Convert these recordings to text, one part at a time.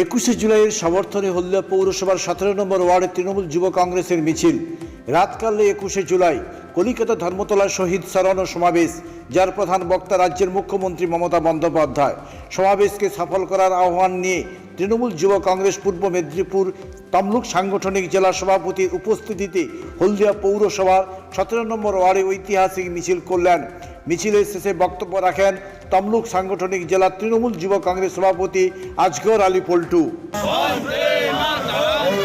একুশে জুলাইয়ের সমর্থনে হলদিয়া পৌরসভার সতেরো নম্বর ওয়ার্ডে তৃণমূল যুব কংগ্রেসের মিছিল। রাতকালে একুশে জুলাই, কলিকাতা ধর্মতলা শহীদ স্মরণ ও সমাবেশ, যার প্রধান বক্তা রাজ্যের মুখ্যমন্ত্রী মমতা বন্দ্যোপাধ্যায়। সমাবেশকে সফল করার আহ্বান নিয়ে তৃণমূল যুব কংগ্রেস পূর্ব মেদিনীপুর তমলুক সাংগঠনিক জেলা সভাপতির উপস্থিতিতে হলদিয়া পৌরসভার সতেরো নম্বর ওয়ার্ডে ঐতিহাসিক মিছিল করলেন মিছিলের শেষে বক্তব্য রাখেন তমলুক সাংগঠনিক জেলা তৃণমূল যুব কংগ্রেস সভাপতি আজগর আলী পল্টু।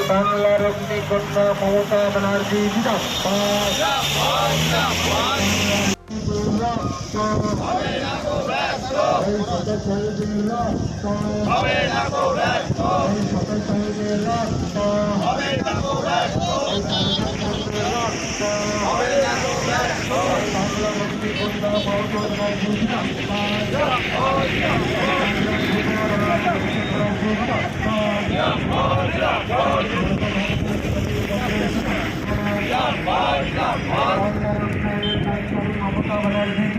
বাংলার মমতা ব্যানার্জি সতের শহীদের রক্ত। এই সতের শহীদের রক্ত। এই শহীদের রক্ত। বাংলার অগ্নিকন্যা মমতা ব্যানার্জি জিন্দাবাদ। মমতা ব্যানার্জি জিন্দাবাদ। আগামীকাল ধর্মতলায়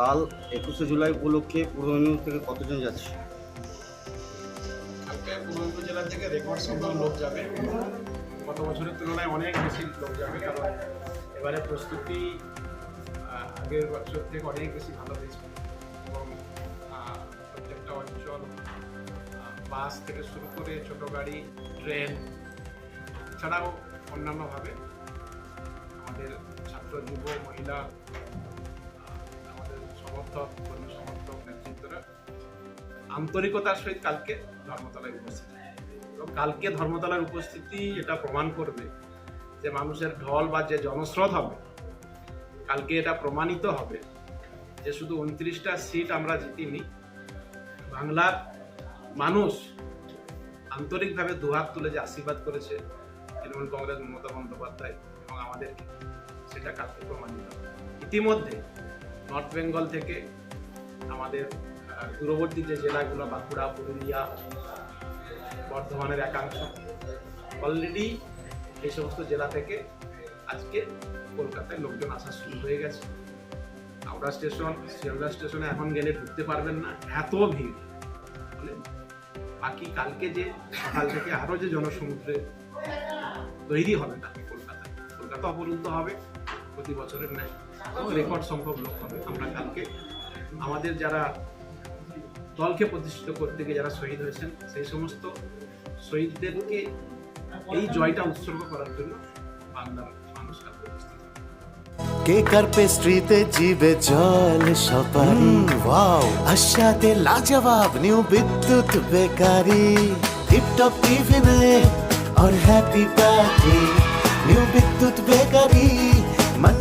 কাল একুশে জুলাই উপলক্ষে পূর্ব মেদিনীপুর থেকে কতজন যাচ্ছে? থেকে লোক যাবে। গত বছরের তুলনায় অনেক বেশি লোক যাবে, কারণ এবারে প্রস্তুতি আগের বছর থেকে অনেক বেশি ভালো এবং প্রত্যেকটা অঞ্চল বাস থেকে শুরু করে ছোট গাড়ি, ট্রেন, এছাড়াও অন্যান্যভাবে আমাদের ছাত্র, যুব, মহিলা আন্তরিকতার সহিত কালকে ধর্মতলায় উপস্থিত এবং কালকে ধর্মতলার উপস্থিতি এটা প্রমাণ করবে যে মানুষের ঢল বা যে জনস্রোত হবে, কালকে এটা প্রমাণিত হবে যে শুধু উনত্রিশটা সিট আমরা জিতিনি, বাংলার মানুষ আন্তরিকভাবে দুহাত তুলে যে আশীর্বাদ করেছে তৃণমূল কংগ্রেস মমতা বন্দ্যোপাধ্যায় এবং আমাদেরকে, সেটা কালকে প্রমাণিত। ইতিমধ্যে নর্থ বেঙ্গল থেকে আমাদের দূরবর্তী যে জেলাগুলো, বাঁকুড়া, পুরুলিয়া, বর্ধমানের একাংশ অলরেডি এই সমস্ত জেলা থেকে আজকে কলকাতায় লোকজন আসা শুরু হয়ে গেছে। হাওড়া স্টেশন, শিয়ালদা স্টেশনে এখন গেলে ঢুকতে পারবেন না, এত ভিড়। ফলে বাকি কালকে যে, সকাল থেকে আরও যে জনসমুদ্রে তৈরি হবে কালকে কলকাতায় কলকাতা অবরুদ্ধ হবে প্রতি বছরের ন্যায়। রেকর্ড সংখ্যক লোক হবে আমরা কালকে আমাদের যারা দলকে প্রতিষ্ঠিত করতে গিয়ে যারা শহীদ হয়েছেন সেই সমস্ত শহীদদেরকে এই জয়টা উৎসর্গ করার জন্য বাংলার মানুষরা কেকার পেস্ট্রিতে জিবে জল সপারি ওয়াও। আশাতে লাজবাব নিউ বিদ্যুৎ বেকারি। টিপটপ টিফিনে or happy party new Bidyut bakery.